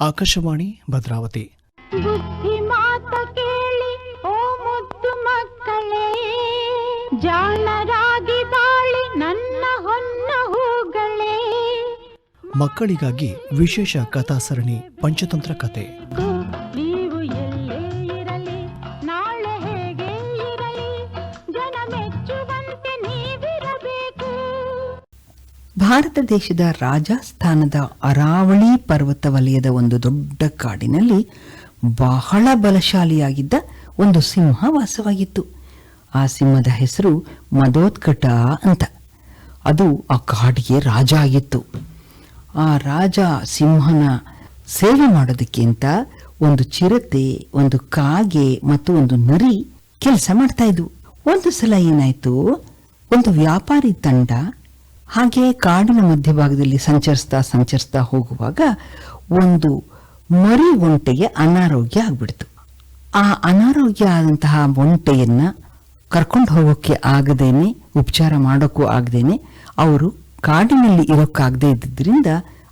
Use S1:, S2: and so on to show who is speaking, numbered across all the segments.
S1: ಆಕಾಶವಾಣಿ ಭದ್ರಾವತಿ.
S2: ಕೇಳಿ ಓ ಮುದ್ದು ಮಕ್ಕಳೇ ಜಾಣರಾಗಿ ಬಾಳಿ ನನ್ನ ಹೊನ್ನ ಹೂಗಳೇ.
S1: ಮಕ್ಕಳಿಗಾಗಿ ವಿಶೇಷ ಕಥಾ ಸರಣಿ ಪಂಚತಂತ್ರ ಕತೆ
S3: ಭಾರತ ದೇಶದ ರಾಜಸ್ಥಾನದ ಅರಾವಳಿ ಪರ್ವತ ವಲಯದ ಒಂದು ದೊಡ್ಡ ಕಾಡಿನಲ್ಲಿ ಬಹಳ ಬಲಶಾಲಿಯಾಗಿದ್ದ ಒಂದು ಸಿಂಹ ವಾಸವಾಗಿತ್ತು ಆ ಸಿಂಹದ ಹೆಸರು ಮದೋತ್ಕಟ ಅಂತ. ಅದು ಆ ಕಾಡಿಗೆ ರಾಜ ಆಗಿತ್ತು. ಆ ರಾಜ ಸಿಂಹನ ಸೇವೆ ಮಾಡೋದಕ್ಕಿಂತ ಒಂದು ಚಿರತೆ, ಒಂದು ಕಾಗೆ ಮತ್ತು ಒಂದು ನರಿ ಕೆಲಸ ಮಾಡ್ತಾ ಇದ್ವು. ಒಂದು ಸಲ ಏನಾಯ್ತು? ಒಂದು ವ್ಯಾಪಾರಿ ತಂಡ ಹಾಗೆ ಕಾಡಿನ ಮಧ್ಯಭಾಗದಲ್ಲಿ ಸಂಚರಿಸ್ತಾ ಸಂಚರಿಸ್ತಾ ಹೋಗುವಾಗ ಒಂದು ಮರಿ ಒಂಟೆಗೆ ಅನಾರೋಗ್ಯ ಆಗ್ಬಿಡ್ತು. ಆ ಅನಾರೋಗ್ಯ ಆದಂತಹ ಒಂಟೆಯನ್ನ ಕರ್ಕೊಂಡು ಹೋಗೋಕ್ಕೆ ಆಗದೇನೆ, ಉಪಚಾರ ಮಾಡೋಕ್ಕೂ ಆಗದೇನೆ, ಅವರು ಕಾಡಿನಲ್ಲಿ ಇರೋಕ್ಕಾಗದೇ ಇದ್ದಿದ್ದರಿಂದ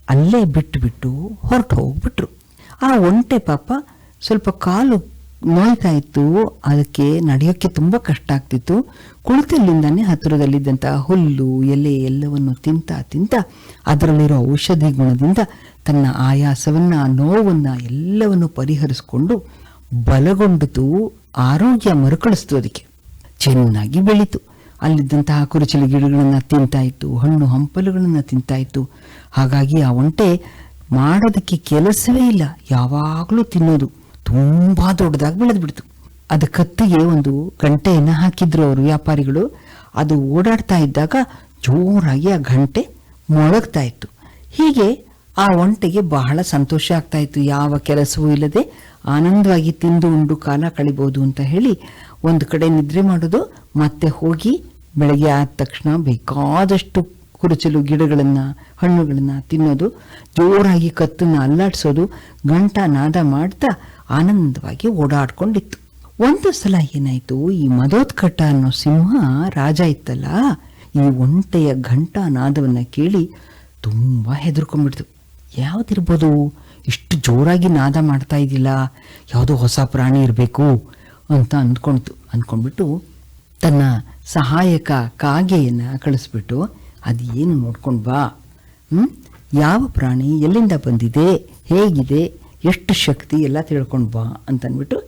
S3: ಅಲ್ಲೇ ಬಿಟ್ಟು ಬಿಟ್ಟು ಹೊರಟು ಹೋಗ್ಬಿಟ್ರು. ಆ ಒಂಟೆ ಪಾಪ ಸ್ವಲ್ಪ ಕಾಲು ನೋಯ್ತಾ ಇತ್ತು. ಅದಕ್ಕೆ ನಡೆಯೋಕ್ಕೆ ತುಂಬ ಕಷ್ಟ ಆಗ್ತಿತ್ತು. ಕುಳಿತಲ್ಲಿಂದಾನೆ ಹತ್ತಿರದಲ್ಲಿದ್ದಂಥ ಹುಲ್ಲು, ಎಲೆ ಎಲ್ಲವನ್ನು ತಿಂತ ತಿಂತ ಅದರಲ್ಲಿರೋ ಔಷಧಿ ಗುಣದಿಂದ ತನ್ನ ಆಯಾಸವನ್ನ, ನೋವನ್ನ ಎಲ್ಲವನ್ನು ಪರಿಹರಿಸಿಕೊಂಡು ಬಲಗೊಂಡಿತು. ಆರೋಗ್ಯ ಮರುಕಳಿಸ್ತು ಅದಕ್ಕೆ. ಚೆನ್ನಾಗಿ ಬೆಳೀತು. ಅಲ್ಲಿದ್ದಂತಹ ಕುರುಚಲಿ ಗಿಡಗಳನ್ನು ತಿಂತಾ ಇತ್ತು, ಹಣ್ಣು ಹಂಪಲುಗಳನ್ನು ತಿಂತಾ ಇತ್ತು. ಹಾಗಾಗಿ ಆ ಒಂಟೆ ಮಾಡೋದಕ್ಕೆ ಕೆಲಸವೇ ಇಲ್ಲ. ಯಾವಾಗಲೂ ತಿನ್ನೋದು. ತುಂಬಾ ದೊಡ್ಡದಾಗಿ ಬೆಳೆದು ಬಿಡ್ತು. ಅದು ಕತ್ತಿಗೆ ಒಂದು ಗಂಟೆಯನ್ನು ಹಾಕಿದ್ರು ಅವರು ವ್ಯಾಪಾರಿಗಳು. ಅದು ಓಡಾಡ್ತಾ ಇದ್ದಾಗ ಜೋರಾಗಿ ಆ ಗಂಟೆ ಮೊಳಗ್ತಾ ಇತ್ತು. ಹೀಗೆ ಆ ಒಂಟೆಗೆ ಬಹಳ ಸಂತೋಷ ಆಗ್ತಾ ಇತ್ತು. ಯಾವ ಕೆಲಸವೂ ಇಲ್ಲದೆ ಆನಂದವಾಗಿ ತಿಂದು ಉಂಡು ಕಾಲ ಕಳಿಬಹುದು ಅಂತ ಹೇಳಿ ಒಂದು ಕಡೆ ನಿದ್ರೆ ಮಾಡೋದು, ಮತ್ತೆ ಹೋಗಿ ಬೆಳಗ್ಗೆ ಆದ ತಕ್ಷಣ ಬೇಕಾದಷ್ಟು ಕುರುಚಲು ಗಿಡಗಳನ್ನು, ಹಣ್ಣುಗಳನ್ನು ತಿನ್ನೋದು, ಜೋರಾಗಿ ಕತ್ತನ್ನು ಅಲ್ಲಾಡಿಸೋದು, ಗಂಟ ನಾದ ಮಾಡ್ತಾ ಆನಂದವಾಗಿ ಓಡಾಡ್ಕೊಂಡಿತ್ತು. ಒಂದು ಸಲ ಏನಾಯ್ತು, ಈ ಮದೋತ್ಕಟ ಅನ್ನೋ ಸಿಂಹ ರಾಜ ಇತ್ತಲ್ಲ, ಈ ಒಂಟೆಯ ಘಂಟಾ ನಾದವನ್ನ ಕೇಳಿ ತುಂಬಾ ಹೆದರ್ಕೊಂಡ್ಬಿಡ್ತು. ಯಾವ್ದಿರ್ಬೋದು, ಇಷ್ಟು ಜೋರಾಗಿ ನಾದ ಮಾಡ್ತಾ ಇದ್ದಿಲ್ಲ, ಯಾವುದೋ ಹೊಸ ಪ್ರಾಣಿ ಇರಬೇಕು ಅಂತ ಅಂದ್ಕೊಳ್ತು ಅಂದ್ಕೊಂಡ್ಬಿಟ್ಟು ತನ್ನ ಸಹಾಯಕ ಕಾಗೆಯನ್ನು ಕಳಿಸ್ಬಿಟ್ಟು ಅದು ಏನು ನೋಡ್ಕೊಂಡು ಬಾ. ಹ್ಞೂ ಯಾವ ಪ್ರಾಣಿ ಎಲ್ಲಿಂದ ಬಂದಿದೆ? ಹೇಗಿದೆ? ಎಷ್ಟು ಶಕ್ತಿ? ಎಲ್ಲ ತಿಳ್ಕೊಂಡು ಬಾ ಅಂತನ್ಬಿಟ್ಟು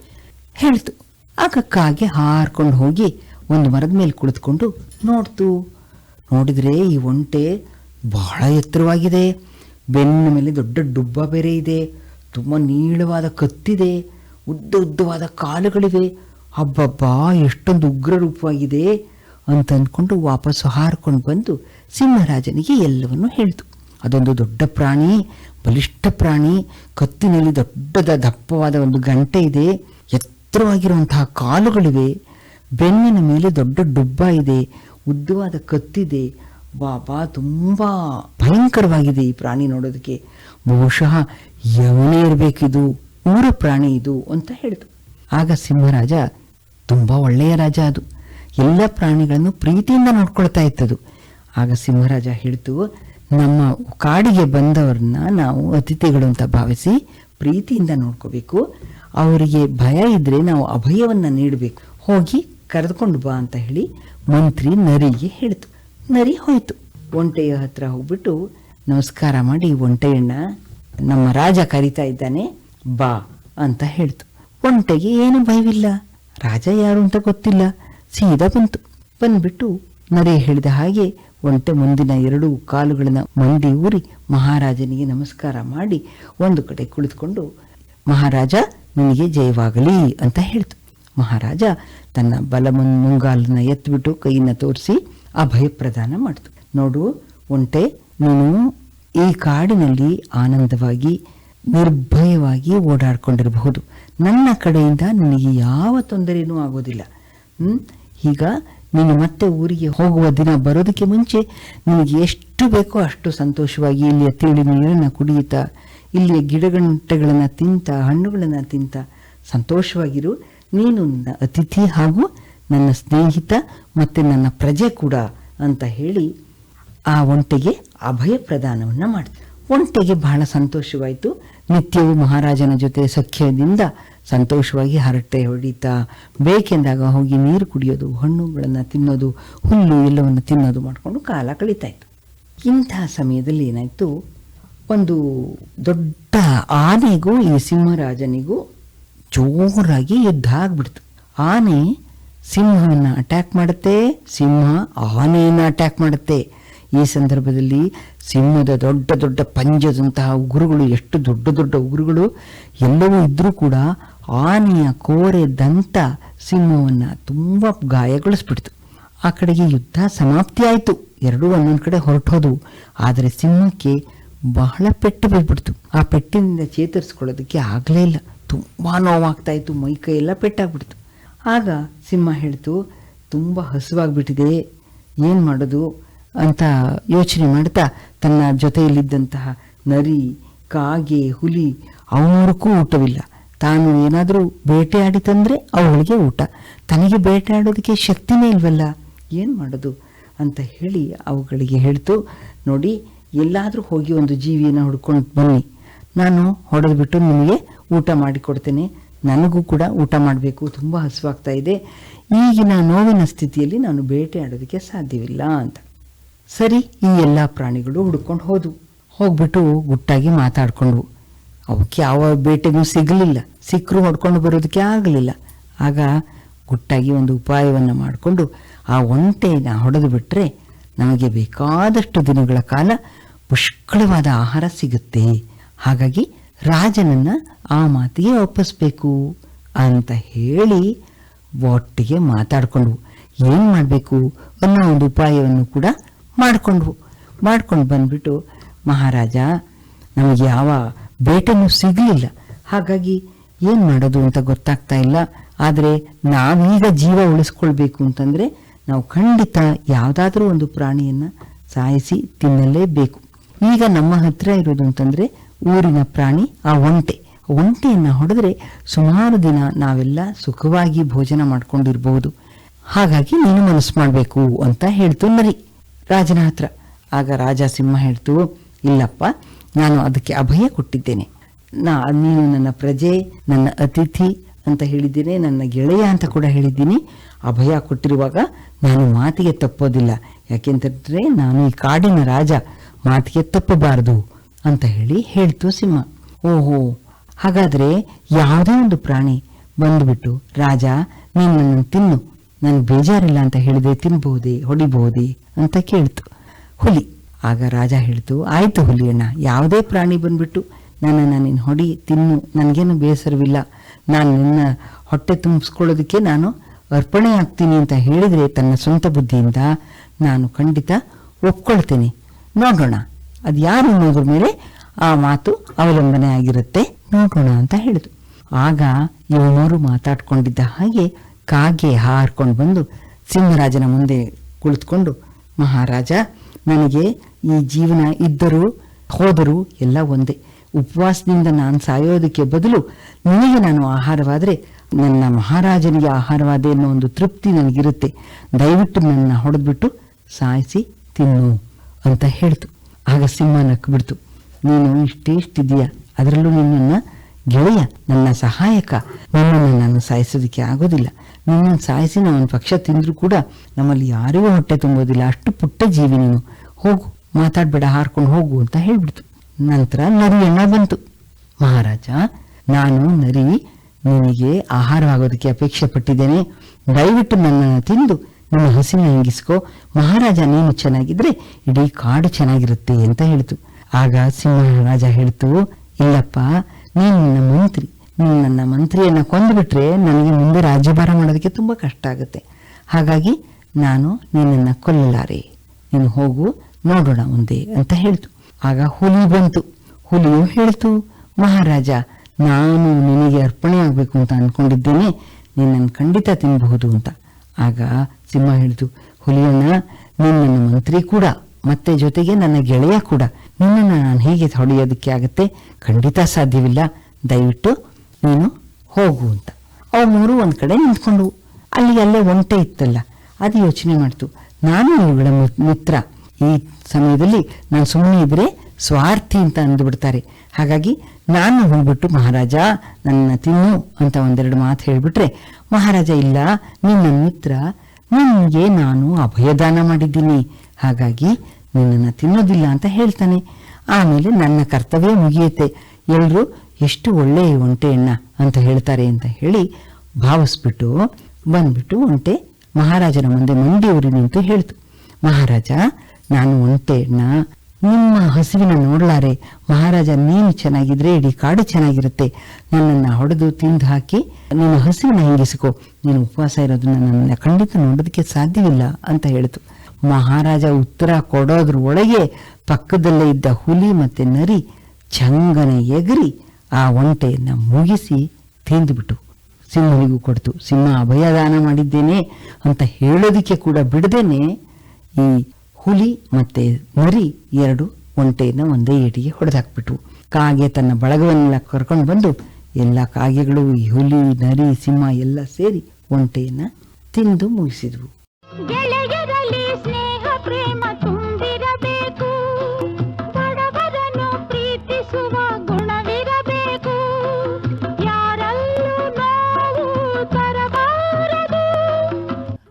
S3: ಹೇಳ್ತು. ಆಗ ಕಾಗೆ ಹಾರ್ಕೊಂಡು ಹೋಗಿ ಒಂದು ಮರದ ಮೇಲೆ ಕುಳಿತುಕೊಂಡು ನೋಡ್ತು. ನೋಡಿದರೆ ಈ ಒಂಟೆ ಬಹಳ ಎತ್ತರವಾಗಿದೆ. ಬೆನ್ನ ಮೇಲೆ ದೊಡ್ಡ ಡುಬ್ಬ ಬೇರೆ ಇದೆ. ತುಂಬ ನೀಳವಾದ ಕತ್ತಿದೆ. ಉದ್ದ ಉದ್ದವಾದ ಕಾಲುಗಳಿವೆ. ಹಬ್ಬಬ್ಬಾ ಎಷ್ಟೊಂದು ಉಗ್ರ ರೂಪವಾಗಿದೆ. ಅಂತ ಅಂದ್ಕೊಂಡು ವಾಪಸ್ಸು ಹಾರ್ಕೊಂಡು ಬಂದು ಸಿಂಹರಾಜನಿಗೆ ಎಲ್ಲವನ್ನು ಹೇಳಿತು. ಅದೊಂದು ದೊಡ್ಡ ಪ್ರಾಣಿ, ಬಲಿಷ್ಠ ಪ್ರಾಣಿ, ಕತ್ತಿನಲ್ಲಿ ದೊಡ್ಡದ ದಪ್ಪವಾದ ಒಂದು ಗಂಟೆ ಇದೆ, ಎತ್ತರವಾಗಿರುವಂತಹ ಕಾಲುಗಳಿವೆ, ಬೆನ್ನಿನ ಮೇಲೆ ದೊಡ್ಡ ಡುಬ್ಬ ಇದೆ, ಉದ್ದವಾದ ಕತ್ತಿದೆ. ಬಾಬಾ ತುಂಬಾ ಭಯಂಕರವಾಗಿದೆ ಈ ಪ್ರಾಣಿ ನೋಡೋದಕ್ಕೆ. ಬಹುಶಃ ಯವನೇ ಇರಬೇಕಿದು, ಊರ ಪ್ರಾಣಿ ಇದು ಅಂತ ಹೇಳಿತು. ಆಗ ಸಿಂಹರಾಜ, ತುಂಬಾ ಒಳ್ಳೆಯ ರಾಜ ಅದು. ಎಲ್ಲ ಪ್ರಾಣಿಗಳನ್ನು ಪ್ರೀತಿಯಿಂದ ನೋಡ್ಕೊಳ್ತಾ ಇತ್ತದು ಆಗ ಸಿಂಹರಾಜ ಹೇಳ್ತು, ನಮ್ಮ ಕಾಡಿಗೆ ಬಂದವರನ್ನ ನಾವು ಅತಿಥಿಗಳು ಅಂತ ಭಾವಿಸಿ ಪ್ರೀತಿಯಿಂದ ನೋಡ್ಕೋಬೇಕು. ಅವರಿಗೆ ಭಯ ಇದ್ರೆ ನಾವು ಅಭಯವನ್ನ ನೀಡಬೇಕು. ಹೋಗಿ ಕರೆದುಕೊಂಡು ಬಾ ಅಂತ ಹೇಳಿ ಮಂತ್ರಿ ನರಿಗೆ ಹೇಳಿತು. ನರಿ ಹೋಯ್ತು. ಒಂಟೆಯ ಹತ್ರ ಹೋಗ್ಬಿಟ್ಟು ನಮಸ್ಕಾರ ಮಾಡಿ, ಒಂಟೆಯಣ್ಣ, ನಮ್ಮ ರಾಜ ಕರಿತಾ ಇದ್ದಾನೆ, ಬಾ ಅಂತ ಹೇಳ್ತು. ಒಂಟೆಗೆ ಏನು ಭಯವಿಲ್ಲ. ರಾಜ ಯಾರು ಅಂತ ಗೊತ್ತಿಲ್ಲ. ಸೀದಾ ಬಂತು ಬಂದ್ಬಿಟ್ಟು ನರಿ ಹೇಳಿದ ಹಾಗೆ ಒಂಟೆ ಮುಂದಿನ ಎರಡು ಕಾಲುಗಳನ್ನ ಮಂಡಿ ಊರಿ ಮಹಾರಾಜನಿಗೆ ನಮಸ್ಕಾರ ಮಾಡಿ ಒಂದು ಕಡೆ ಕುಳಿತುಕೊಂಡು, ಮಹಾರಾಜ, ನಿನಗೆ ಜಯವಾಗಲಿ ಅಂತ ಹೇಳ್ತು. ಮಹಾರಾಜ ತನ್ನ ಬಲ ಮುಂಗಾಲನ್ನ ಎತ್ತಿಬಿಟ್ಟು ಕೈಯನ್ನ ತೋರಿಸಿ ಅಭಯ ಪ್ರದಾನ ಮಾಡ್ತು. ನೋಡು ಒಂಟೆ ನೀನು ಈ ಕಾಡಿನಲ್ಲಿ ಆನಂದವಾಗಿ, ನಿರ್ಭಯವಾಗಿ ಓಡಾಡ್ಕೊಂಡಿರಬಹುದು. ನನ್ನ ಕಡೆಯಿಂದ ನಿನಗೆ ಯಾವ ತೊಂದರೆನೂ ಆಗೋದಿಲ್ಲ. ಈಗ ನೀನು ಮತ್ತೆ ಊರಿಗೆ ಹೋಗುವ ದಿನ ಬರೋದಕ್ಕೆ ಮುಂಚೆ ನಿನಗೆ ಎಷ್ಟು ಬೇಕೋ ಅಷ್ಟು ಸಂತೋಷವಾಗಿ ಇಲ್ಲಿಯ ತಿಳಿ ನೀರನ್ನು ಕುಡಿಯುತ್ತಾ, ಇಲ್ಲಿಯ ಗಿಡಗಂಟೆಗಳನ್ನು ತಿಂತ, ಹಣ್ಣುಗಳನ್ನು ತಿಂತ ಸಂತೋಷವಾಗಿರು. ನೀನು ನನ್ನ ಅತಿಥಿ ಹಾಗೂ ನನ್ನ ಸ್ನೇಹಿತ ಮತ್ತೆ ನನ್ನ ಪ್ರಜೆ ಕೂಡ ಅಂತ ಹೇಳಿ ಆ ಒಂಟೆಗೆ ಅಭಯ ಪ್ರದಾನವನ್ನು ಮಾಡ್ತಾರೆ ಒಂಟೆಗೆ ಬಹಳ ಸಂತೋಷವಾಯಿತು. ನಿತ್ಯವೂ ಮಹಾರಾಜನ ಜೊತೆ ಸಖ್ಯದಿಂದ ಸಂತೋಷವಾಗಿ ಹರಟೆ ಹೊಡಿತಾ ಬೇಕೆಂದಾಗ ಹೋಗಿ ನೀರು ಕುಡಿಯೋದು, ಹಣ್ಣುಗಳನ್ನು ತಿನ್ನೋದು, ಹುಲ್ಲು ಎಲ್ಲವನ್ನು ತಿನ್ನೋದು ಮಾಡಿಕೊಂಡು ಕಾಲ ಕಳೀತಾ ಇತ್ತು. ಇಂತಹ ಸಮಯದಲ್ಲಿ ಏನಾಯಿತು? ಒಂದು ದೊಡ್ಡ ಆನೆಗೂ, ಈ ಸಿಂಹರಾಜನಿಗೂ ಜೋರಾಗಿ ಯುದ್ಧ ಆಗ್ಬಿಡ್ತು. ಆನೆ ಸಿಂಹವನ್ನು ಅಟ್ಯಾಕ್ ಮಾಡುತ್ತೆ, ಸಿಂಹ ಆನೆಯನ್ನು ಅಟ್ಯಾಕ್ ಮಾಡುತ್ತೆ. ಈ ಸಂದರ್ಭದಲ್ಲಿ ಸಿಂಹದ ದೊಡ್ಡ ದೊಡ್ಡ ಪಂಜದಂತಹ ಉಗುರುಗಳು, ಎಷ್ಟು ದೊಡ್ಡ ದೊಡ್ಡ ಉಗುರುಗಳು, ಎಲ್ಲವೂ ಇದ್ದರೂ ಕೂಡ ಆನೆಯ ಕೋರೆ ದಂತ ಸಿಂಹವನ್ನು ತುಂಬ ಗಾಯಗೊಳಿಸ್ಬಿಡ್ತು. ಆ ಕಡೆಗೆ ಯುದ್ಧ ಸಮಾಪ್ತಿ ಆಯಿತು. ಎರಡೂ ಒಂದೊಂದು ಕಡೆ ಹೊರಟೋದು ಆದರೆ ಸಿಂಹಕ್ಕೆ ಬಹಳ ಪೆಟ್ಟು ಬಿದ್ಬಿಡ್ತು. ಆ ಪೆಟ್ಟಿನಿಂದ ಚೇತರಿಸ್ಕೊಳ್ಳೋದಕ್ಕೆ ಆಗಲೇ ಇಲ್ಲ. ತುಂಬ ನೋವಾಗ್ತಾ ಇತ್ತು. ಮೈ ಕೈ ಎಲ್ಲ ಪೆಟ್ಟಾಗ್ಬಿಡ್ತು. ಆಗ ಸಿಂಹ ಹೇಳ್ತು, ತುಂಬ ಹಸುವಾಗ್ಬಿಟ್ಟಿದೆ. ಏನು ಮಾಡೋದು? ಅಂತ ಯೋಚನೆ ಮಾಡ್ತಾ ತನ್ನ ಜೊತೆಯಲ್ಲಿದ್ದಂತಹ ನರಿ, ಕಾಗೆ, ಹುಲಿ ಅವರಿಗೂ ಊಟವಿಲ್ಲ. ತಾನು ಏನಾದರೂ ಬೇಟೆಯಾಡಿ ತಂದರೆ ಅವುಗಳಿಗೆ ಊಟ. ತನಗೆ ಬೇಟೆಯಾಡೋದಕ್ಕೆ ಶಕ್ತಿನೇ ಇಲ್ವಲ್ಲ? ಏನು ಮಾಡೋದು? ಅಂತ ಹೇಳಿ ಅವುಗಳಿಗೆ ಹೇಳ್ತು, ನೋಡಿ, ಎಲ್ಲಾದರೂ ಹೋಗಿ ಒಂದು ಜೀವಿಯನ್ನು ಹುಡ್ಕೊಂಡು ಬನ್ನಿ. ನಾನು ಹೊಡೆದ್ಬಿಟ್ಟು ನಿಮಗೆ ಊಟ ಮಾಡಿಕೊಡ್ತೇನೆ ನನಗೂ ಕೂಡ ಊಟ ಮಾಡಬೇಕು. ತುಂಬ ಹಸುವಾಗ್ತಾ ಇದೆ. ಈಗಿನ ನೋವಿನ ಸ್ಥಿತಿಯಲ್ಲಿ ನಾನು ಬೇಟೆಯಾಡೋದಕ್ಕೆ ಸಾಧ್ಯವಿಲ್ಲ ಅಂತ. ಸರಿ, ಈ ಎಲ್ಲ ಪ್ರಾಣಿಗಳು ಹುಡ್ಕೊಂಡು ಹೋದವು. ಹೋಗ್ಬಿಟ್ಟು ಗುಟ್ಟಾಗಿ ಮಾತಾಡ್ಕೊಂಡ್ವು. ಅವಕ್ಕೆ ಯಾವ ಬೇಟೆಗೂ ಸಿಗಲಿಲ್ಲ. ಸಿಕ್ಕರು ಹೊಡ್ಕೊಂಡು ಬರೋದಕ್ಕೆ ಆಗಲಿಲ್ಲ. ಆಗ ಗುಟ್ಟಾಗಿ ಒಂದು ಉಪಾಯವನ್ನು ಮಾಡಿಕೊಂಡು ಆ ಒಂಟೆಯನ್ನ ಹೊಡೆದು ಬಿಟ್ಟರೆ ನಮಗೆ ಬೇಕಾದಷ್ಟು ದಿನಗಳ ಕಾಲ ಪುಷ್ಕಳವಾದ ಆಹಾರ ಸಿಗುತ್ತೆ. ಹಾಗಾಗಿ ರಾಜನನ್ನ ಆ ಮಾತಿಗೆ ಒಪ್ಪಿಸ್ಬೇಕು ಅಂತ ಹೇಳಿ ಒಟ್ಟಿಗೆ ಮಾತಾಡಿಕೊಂಡ್ವು ಏನು ಮಾಡಬೇಕು ಅನ್ನೋ ಒಂದು ಉಪಾಯವನ್ನು ಕೂಡ ಮಾಡಿಕೊಂಡ್ವು. ಮಾಡ್ಕೊಂಡು ಬಂದ್ಬಿಟ್ಟು ಮಹಾರಾಜ, ನಮಗೆ ಯಾವ ಬೇಟೆನೂ ಸಿಗಲಿಲ್ಲ. ಹಾಗಾಗಿ ಏನು ಮಾಡೋದು ಅಂತ ಗೊತ್ತಾಗ್ತಾ ಇಲ್ಲ. ಆದರೆ ನಾವೀಗ ಜೀವ ಉಳಿಸ್ಕೊಳ್ಬೇಕು ಅಂತಂದರೆ ನಾವು ಖಂಡಿತ ಯಾವುದಾದ್ರೂ ಒಂದು ಪ್ರಾಣಿಯನ್ನು ಸಾಯಿಸಿ ತಿನ್ನಲೇಬೇಕು. ಈಗ ನಮ್ಮ ಹತ್ರ ಇರೋದು ಅಂತಂದರೆ ಊರಿನ ಪ್ರಾಣಿ, ಆ ಒಂಟೆ. ಒಂಟೆಯನ್ನು ಹೊಡೆದ್ರೆ ಸುಮಾರು ದಿನ ನಾವೆಲ್ಲ ಸುಖವಾಗಿ ಭೋಜನ ಮಾಡ್ಕೊಂಡಿರ್ಬೋದು. ಹಾಗಾಗಿ ನೀನು ಮನಸ್ಸು ಮಾಡಬೇಕು ಅಂತ ಹೇಳ್ತು ನರಿ ರಾಜನ ಹತ್ರ. ಆಗ ರಾಜ ಸಿಂಹ ಹೇಳ್ತು, ಇಲ್ಲಪ್ಪ, ನಾನು ಅದಕ್ಕೆ ಅಭಯ ಕೊಟ್ಟಿದ್ದೇನೆ. ನಾ, ನೀನು ನನ್ನ ಪ್ರಜೆ, ನನ್ನ ಅತಿಥಿ ಅಂತ ಹೇಳಿದ್ದೇನೆ, ನನ್ನ ಗೆಳೆಯ ಅಂತ ಕೂಡ ಹೇಳಿದ್ದೀನಿ. ಅಭಯ ಕೊಟ್ಟಿರುವಾಗ ನಾನು ಮಾತಿಗೆ ತಪ್ಪೋದಿಲ್ಲ. ಯಾಕೆಂತಂದ್ರೆ ನಾನು ಈ ಕಾಡಿನ ರಾಜ, ಮಾತಿಗೆ ತಪ್ಪಬಾರದು ಅಂತ ಹೇಳಿ ಹೇಳ್ತು ಸಿಂಹ. ಓಹೋ, ಹಾಗಾದ್ರೆ ಯಾವುದೇ ಒಂದು ಪ್ರಾಣಿ ಬಂದುಬಿಟ್ಟು, ರಾಜ ನೀನು ನನ್ನನ್ನು ತಿನ್ನು. ನನಗೆ ಬೇಜಾರಿಲ್ಲ ಅಂತ ಹೇಳಿದೆ ತಿನ್ಬಹುದೇ ಹೊಡಿಬಹುದೇ ಅಂತ ಕೇಳ್ತು. ಹುಲಿ. ಆಗ ರಾಜ ಹೇಳ್ತು, ಆಯ್ತು ಹುಲಿಯಣ್ಣ, ಯಾವುದೇ ಪ್ರಾಣಿ ಬಂದ್ಬಿಟ್ಟು ನನ್ನನ್ನು ನೀನು ಹೊಡಿ, ತಿನ್ನು, ನನಗೇನು ಬೇಸರವಿಲ್ಲ. ನಾನು ನಿನ್ನ ಹೊಟ್ಟೆ ತುಂಬಿಸ್ಕೊಳ್ಳೋದಕ್ಕೆ ನಾನು ಅರ್ಪಣೆ ಆಗ್ತೀನಿ ಅಂತ ಹೇಳಿದರೆ ತನ್ನ ಸ್ವಂತ ಬುದ್ಧಿಯಿಂದ ನಾನು ಖಂಡಿತ ಒಪ್ಕೊಳ್ತೇನೆ. ನೋಡೋಣ. ಅದು ಯಾರು ಅನ್ನೋದ್ರ ಮೇಲೆ ಆ ಮಾತು ಅವಲಂಬನೆ ಆಗಿರುತ್ತೆ. ನೋಡೋಣ ಅಂತ ಹೇಳಿದ್ರು. ಆಗ ಇವನೂರು ಮಾತಾಡ್ಕೊಂಡಿದ್ದ ಹಾಗೆ ಕಾಗೆ ಹಾರ್ಕೊಂಡು ಬಂದು ಸಿಂಹರಾಜನ ಮುಂದೆ ಕುಳಿತುಕೊಂಡು, ಮಹಾರಾಜ, ನನಗೆ ಈ ಜೀವನ ಇದ್ದರೂ ಹೋದರೂ ಎಲ್ಲ ಒಂದೇ. ಉಪವಾಸದಿಂದ ನಾನು ಸಾಯೋದಕ್ಕೆ ಬದಲು ನಿನಗೆ ನಾನು ಆಹಾರವಾದರೆ ನನ್ನ ಮಹಾರಾಜನಿಗೆ ಆಹಾರವಾದೆ ಅನ್ನೋ ಒಂದು ತೃಪ್ತಿ ನನಗಿರುತ್ತೆ. ದಯವಿಟ್ಟು ನನ್ನ ಹೊಡೆದ್ಬಿಟ್ಟು ಸಾಯಿಸಿ ತಿನ್ನು, ಅಂತ ಹೇಳ್ತು. ಆಗ ಸಿಂಹ ನಕ್ಬಿಡ್ತು. ನೀನು ಇಷ್ಟೇ ಇಷ್ಟಿದೆಯಾ ಅದರಲ್ಲೂ ನಿನ್ನನ್ನು ಗೆಳೆಯ, ನನ್ನ ಸಹಾಯಕ, ನಿಮ್ಮನ್ನು ನಾನು ಸಾಯಿಸೋದಕ್ಕೆ ಆಗೋದಿಲ್ಲ. ನಿನ್ನನ್ನು ಸಾಯಿಸಿ ನಾವು ಪಕ್ಷ ತಿಂದರೂ ಕೂಡ ನಮ್ಮಲ್ಲಿ ಯಾರಿಗೂ ಹೊಟ್ಟೆ ತುಂಬೋದಿಲ್ಲ. ಅಷ್ಟು ಪುಟ್ಟ ಜೀವಿ ನೀನು. ಹೋಗು, ಮಾತಾಡಬೇಡ, ಹಾರ್ಕೊಂಡು ಹೋಗು ಅಂತ ಹೇಳ್ಬಿಡ್ತು. ನಂತರ ನರಿಯಣ್ಣ ಬಂತು. ಮಹಾರಾಜ, ನಾನು ನರಿ, ನಿನಗೆ ಆಹಾರವಾಗೋದಕ್ಕೆ ಅಪೇಕ್ಷೆ ಪಟ್ಟಿದ್ದೇನೆ. ದಯವಿಟ್ಟು ನನ್ನನ್ನು ತಿಂದು, ನನ್ನ ಹಸಿನ ಹಿಂಗಿಸ್ಕೋ. ಮಹಾರಾಜ, ನೀನು ಚೆನ್ನಾಗಿದ್ರೆ ಇಡೀ ಕಾಡು ಚೆನ್ನಾಗಿರುತ್ತೆ ಅಂತ ಹೇಳ್ತು. ಆಗ ಸಿಂಹರಾಜ ಹೇಳ್ತು, ಇಲ್ಲಪ್ಪ ನೀನು ನನ್ನ ಮಂತ್ರಿ ನೀನು ನನ್ನ ಮಂತ್ರಿಯನ್ನ ಕೊಂದುಬಿಟ್ರೆ ನನಗೆ ಮುಂದೆ ರಾಜ್ಯಭಾರ ಮಾಡೋದಕ್ಕೆ ತುಂಬ ಕಷ್ಟ ಆಗುತ್ತೆ. ಹಾಗಾಗಿ ನಾನು ನಿನ್ನನ್ನು ಕೊಲ್ಲಲಾರೆ. ನೀನು ಹೋಗು, ನೋಡೋಣ ಮುಂದೆ ಅಂತ ಹೇಳ್ತು. ಆಗ ಹುಲಿ ಬಂತು. ಹುಲಿಯು ಹೇಳ್ತು, ಮಹಾರಾಜ, ನಾನು ನಿನಗೆ ಅರ್ಪಣೆ ಆಗಬೇಕು ಅಂತ ಅಂದ್ಕೊಂಡಿದ್ದೇನೆ ನಿನ್ನನ್ನು ಖಂಡಿತ ತಿನ್ನಬಹುದು ಅಂತ. ಆಗ ಸಿಂಹ ಹೇಳ್ತು ಹುಲಿಯನ್ನ ನಿನ್ನ ನನ್ನ ಮಂತ್ರಿ ಕೂಡ, ಮತ್ತೆ ಜೊತೆಗೆ ನನ್ನ ಗೆಳೆಯ ಕೂಡ. ನಿನ್ನನ್ನು ನಾನು ಹೀಗೆ ಹೊಡೆಯೋದಕ್ಕೆ ಆಗುತ್ತೆ? ಖಂಡಿತ ಸಾಧ್ಯವಿಲ್ಲ. ದಯವಿಟ್ಟು ನೀನು ಹೋಗು ಅಂತ. ಅವು ಮೂರು ಒಂದು ಕಡೆ ನಿಂತ್ಕೊಂಡು, ಅಲ್ಲಿ ಅಲ್ಲೇ ಒಂಟೆ ಇತ್ತಲ್ಲ, ಅದು ಯೋಚನೆ ಮಾಡ್ತು. ನಾನು ಇವುಗಳ ಮಿತ್ರ. ಈ ಸಮಯದಲ್ಲಿ ನಾನು ಸುಮ್ಮನೆ ಇದ್ರೆ ಸ್ವಾರ್ಥಿ ಅಂತ ಅಂದುಬಿಡ್ತಾರೆ. ಹಾಗಾಗಿ ನಾನು ಹೋಗ್ಬಿಟ್ಟು, ಮಹಾರಾಜ, ನನ್ನ ತಿನ್ನು ಅಂತ ಒಂದೆರಡು ಮಾತು ಹೇಳಿಬಿಟ್ರೆ, ಮಹಾರಾಜ, ಇಲ್ಲ, ನಿನ್ನ ಮಿತ್ರ, ನಿನಗೆ ನಾನು ಅಭಯದಾನ ಮಾಡಿದ್ದೀನಿ. ಹಾಗಾಗಿ ನಿನ್ನನ್ನು ತಿನ್ನೋದಿಲ್ಲ ಅಂತ ಹೇಳ್ತಾನೆ. ಆಮೇಲೆ ನನ್ನ ಕರ್ತವ್ಯ ಮುಗಿಯುತ್ತೆ. ಎಲ್ಲರೂ ಎಷ್ಟು ಒಳ್ಳೆಯ ಒಂಟೆ ಅಣ್ಣ ಅಂತ ಹೇಳ್ತಾರೆ ಅಂತ ಹೇಳಿ ಭಾವಿಸ್ಬಿಟ್ಟು ಬಂದ್ಬಿಟ್ಟು ಒಂಟೆ ಮಹಾರಾಜನ ಮುಂದೆ ಮಂಡಿ ನಿಂತು ಹೇಳ್ತು. ಮಹಾರಾಜ, ನಾನು ಒಂಟೆ ಅಣ್ಣ. ನಿಮ್ಮ ಹಸುವಿನ ನೋಡ್ಲಾರೆ, ಮಹಾರಾಜ ನೀನು ಚೆನ್ನಾಗಿದ್ರೆ, ಇಡೀ ಕಾಡು ಚೆನ್ನಾಗಿರುತ್ತೆ. ನನ್ನನ್ನು ಹೊಡೆದು ತಿಂದು ಹಾಕಿ, ನಿನ್ನ ಹಸುವಿನ ಹಿಂಗಿಸಿಕೊ ನೀನು ಉಪವಾಸ ಇರೋದನ್ನ ನನ್ನ ಖಂಡಿತ ನೋಡೋದಕ್ಕೆ ಸಾಧ್ಯವಿಲ್ಲ ಅಂತ ಹೇಳಿತು. ಮಹಾರಾಜ ಉತ್ತರ ಕೊಡೋದ್ರ ಒಳಗೆ ಪಕ್ಕದಲ್ಲೇ ಇದ್ದ ಹುಲಿ ಮತ್ತೆ ನರಿ ಚಂಗನೆ ಎಗರಿ ಆ ಒಂಟೆಯನ್ನ ಮುಗಿಸಿ ತಿಂದುಬಿಟ್ಟು ಸಿಂಹನಿಗೂ ಕೊಡ್ತು. ಸಿಂಹ ಅಭಯದಾನ ಮಾಡಿದ್ದೇನೆ ಅಂತ ಹೇಳೋದಕ್ಕೆ ಕೂಡ ಬಿಡದೇನೆ ಈ ಹುಲಿ ಮತ್ತೆ ನರಿ ಎರಡು ಒಂಟೆಯನ್ನ ಒಂದೇ ಏಟಿಗೆ ಹೊಡೆದಾಕ್ಬಿಟ್ವು. ಕಾಗೆ ತನ್ನ ಬಳಗವನ್ನೆಲ್ಲ ಕರ್ಕೊಂಡು ಬಂದು ಎಲ್ಲ ಕಾಗೆಗಳು, ಈ ಹುಲಿ, ನರಿ, ಸಿಂಹ ಎಲ್ಲ ಸೇರಿ ಒಂಟೆಯನ್ನ ತಿಂದು ಮುಗಿಸಿದ್ವು.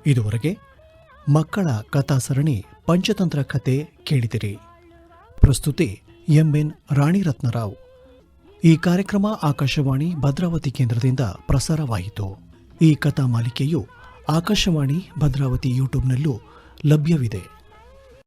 S1: ಇದುವರೆಗೆ ಮಕ್ಕಳ ಕಥಾ ಸರಣಿ ಪಂಚತಂತ್ರ ಕತೆ ಕೇಳಿದಿರಿ. ಪ್ರಸ್ತುತಿ ಎಂಎನ್ ರಾಣಿರತ್ನರಾವ್. ಈ ಕಾರ್ಯಕ್ರಮ ಆಕಾಶವಾಣಿ ಭದ್ರಾವತಿ ಕೇಂದ್ರದಿಂದ ಪ್ರಸಾರವಾಯಿತು. ಈ ಕಥಾ ಮಾಲಿಕೆಯು ಆಕಾಶವಾಣಿ ಭದ್ರಾವತಿ ಯೂಟ್ಯೂಬ್ನಲ್ಲೂ ಲಭ್ಯವಿದೆ.